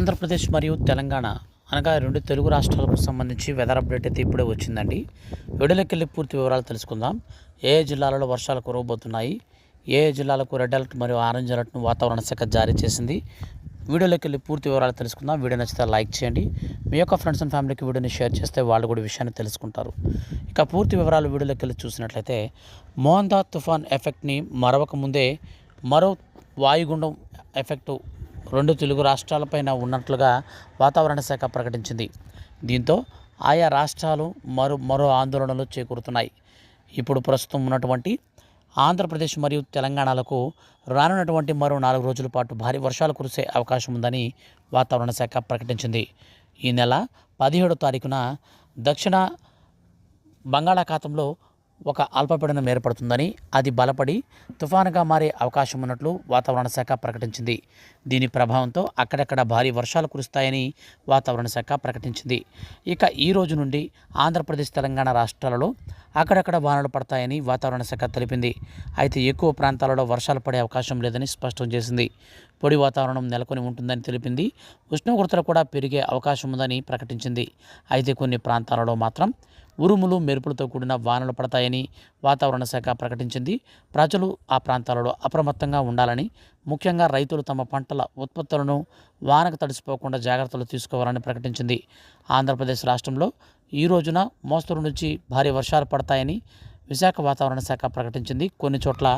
ఆంధ్రప్రదేశ్ మరియు తెలంగాణ అనగా రెండు తెలుగు రాష్ట్రాలకు సంబంధించి వెదర్ అప్డేట్ అయితే ఇప్పుడే వచ్చిందండి. విడుదలకెళ్ళి పూర్తి వివరాలు తెలుసుకుందాం. ఏ జిల్లాలలో వర్షాలు కురవబోతున్నాయి? ఏ జిల్లాలకు రెడ్ అలర్ట్ మరియు ఆరెంజ్ అలర్ట్ను వాతావరణ శాఖ జారీ చేసింది? వీడియోలోకి వెళ్ళి పూర్తి వివరాలు తెలుసుకుందాం. వీడియో నచ్చితే లైక్ చేయండి. మీ యొక్క ఫ్రెండ్స్ అండ్ ఫ్యామిలీకి వీడియోని షేర్ చేస్తే వాళ్ళు కూడా విషయాన్ని తెలుసుకుంటారు. ఇక పూర్తి వివరాలు వీడియోలోకి వెళ్ళి చూసినట్లయితే మోహన్దా తుఫాన్ ఎఫెక్ట్ని మరవక ముందే మరో వాయుగుండం ఎఫెక్టు రెండు తెలుగు రాష్ట్రాలపైన ఉన్నట్లుగా వాతావరణ శాఖ ప్రకటించింది. దీంతో ఆయా రాష్ట్రాలు మరో మరో ఆందోళనలు చేకూరుతున్నాయి. ఇప్పుడు ప్రస్తుతం ఉన్నటువంటి ఆంధ్రప్రదేశ్ మరియు తెలంగాణలకు రానున్నటువంటి మరో నాలుగు రోజుల పాటు భారీ వర్షాలు కురిసే అవకాశం ఉందని వాతావరణ శాఖ ప్రకటించింది. ఈ నెల పదిహేడో తారీఖున దక్షిణ బంగాళాఖాతంలో ఒక అల్పపీడనం ఏర్పడుతుందని అది బలపడి తుఫానుగా మారే అవకాశం ఉన్నట్లు వాతావరణ శాఖ ప్రకటించింది. దీని ప్రభావంతో అక్కడక్కడ భారీ వర్షాలు కురుస్తాయని వాతావరణ శాఖ ప్రకటించింది. ఇక ఈ రోజు నుండి ఆంధ్రప్రదేశ్ తెలంగాణ రాష్ట్రాలలో అక్కడక్కడ వానలు పడతాయని వాతావరణ శాఖ తెలిపింది. అయితే ఎక్కువ ప్రాంతాలలో వర్షాలు పడే అవకాశం లేదని స్పష్టం చేసింది. పొడి వాతావరణం నెలకొని ఉంటుందని తెలిపింది. ఉష్ణోగ్రతలు కూడా పెరిగే అవకాశం ఉందని ప్రకటించింది. అయితే కొన్ని ప్రాంతాలలో మాత్రం ఉరుములు మెరుపులతో కూడిన వానలు పడతాయని వాతావరణ శాఖ ప్రకటించింది. ప్రజలు ఆ ప్రాంతాలలో అప్రమత్తంగా ఉండాలని ముఖ్యంగా రైతులు తమ పంటల ఉత్పత్తులను వానకు తడిసిపోకుండా జాగ్రత్తలు తీసుకోవాలని ప్రకటించింది. ఆంధ్రప్రదేశ్ రాష్ట్రంలో ఈ రోజున మోస్తరు నుంచి భారీ వర్షాలు పడతాయని విశాఖ వాతావరణ శాఖ ప్రకటించింది. కొన్ని చోట్ల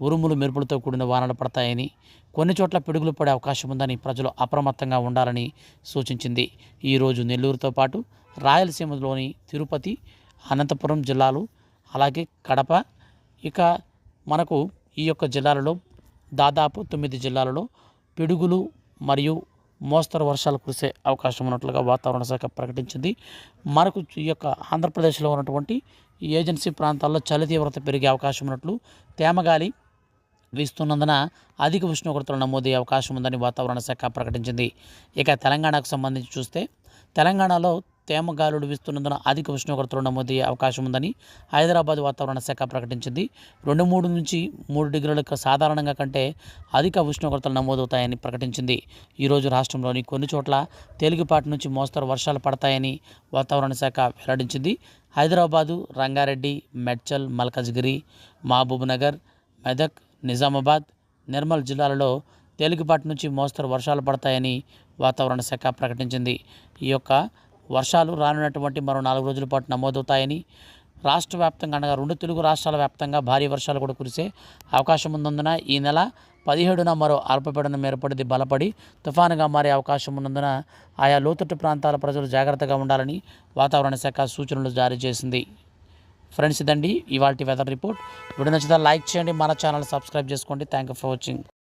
ఉరుములు మెరుపులతో కూడిన వానలు పడతాయని కొన్ని చోట్ల పిడుగులు పడే అవకాశం ఉందని ప్రజలు అప్రమత్తంగా ఉండాలని సూచించింది. ఈరోజు నెల్లూరుతో పాటు రాయలసీమలోని తిరుపతి అనంతపురం జిల్లాలు అలాగే కడప. ఇక మనకు ఈ యొక్క జిల్లాలలో దాదాపు తొమ్మిది జిల్లాలలో పిడుగులు మరియు మోస్తరు వర్షాలు కురిసే అవకాశం ఉన్నట్లుగా వాతావరణ శాఖ ప్రకటించింది. మనకు ఈ యొక్క ఆంధ్రప్రదేశ్లో ఉన్నటువంటి ఈ ఏజెన్సీ ప్రాంతాల్లో చలి తీవ్రత పెరిగే అవకాశం ఉన్నట్లు తేమగాలి వీస్తున్నందున అధిక ఉష్ణోగ్రతలు నమోదయ్యే అవకాశం ఉందని వాతావరణ శాఖ ప్రకటించింది. ఇక తెలంగాణకు సంబంధించి చూస్తే తెలంగాణలో తేమ గాలులు వీస్తున్నందున అధిక ఉష్ణోగ్రతలు నమోదయ్యే అవకాశం ఉందని హైదరాబాద్ వాతావరణ శాఖ ప్రకటించింది. రెండు మూడు నుంచి మూడు డిగ్రీలకు సాధారణంగా కంటే అధిక ఉష్ణోగ్రతలు నమోదవుతాయని ప్రకటించింది. ఈరోజు రాష్ట్రంలోని కొన్ని చోట్ల తేలికపాటి నుంచి మోస్తరు వర్షాలు పడతాయని వాతావరణ శాఖ వెల్లడించింది. హైదరాబాదు రంగారెడ్డి మెడ్చల్ మల్కజ్గిరి మహబూబ్నగర్ మెదక్ నిజామాబాద్ నిర్మల్ జిల్లాలలో తేలికపాటి నుంచి మోస్తరు వర్షాలు పడతాయని వాతావరణ శాఖ ప్రకటించింది. ఈ యొక్క వర్షాలు రానున్నటువంటి మరో నాలుగు రోజుల పాటు నమోదవుతాయని రాష్ట్ర వ్యాప్తంగా అనగా రెండు తెలుగు రాష్ట్రాల వ్యాప్తంగా భారీ వర్షాలు కూడా కురిసే అవకాశం ఉన్నందున ఈ నెల పదిహేడున మరో అల్పపీడనం ఏర్పడింది. బలపడి తుఫానుగా మారే అవకాశం ఉన్నందున ఆయా లోతట్టు ప్రాంతాల ప్రజలు జాగ్రత్తగా ఉండాలని వాతావరణ శాఖ సూచనలు జారీ చేసింది. ఫ్రెండ్స్ ఇదండి ఇవాళ వెదర్ రిపోర్ట్. వీడియో నచ్చితే లైక్ చేయండి మన ఛానల్ సబ్స్క్రైబ్ చేసుకోండి. Thank you for watching.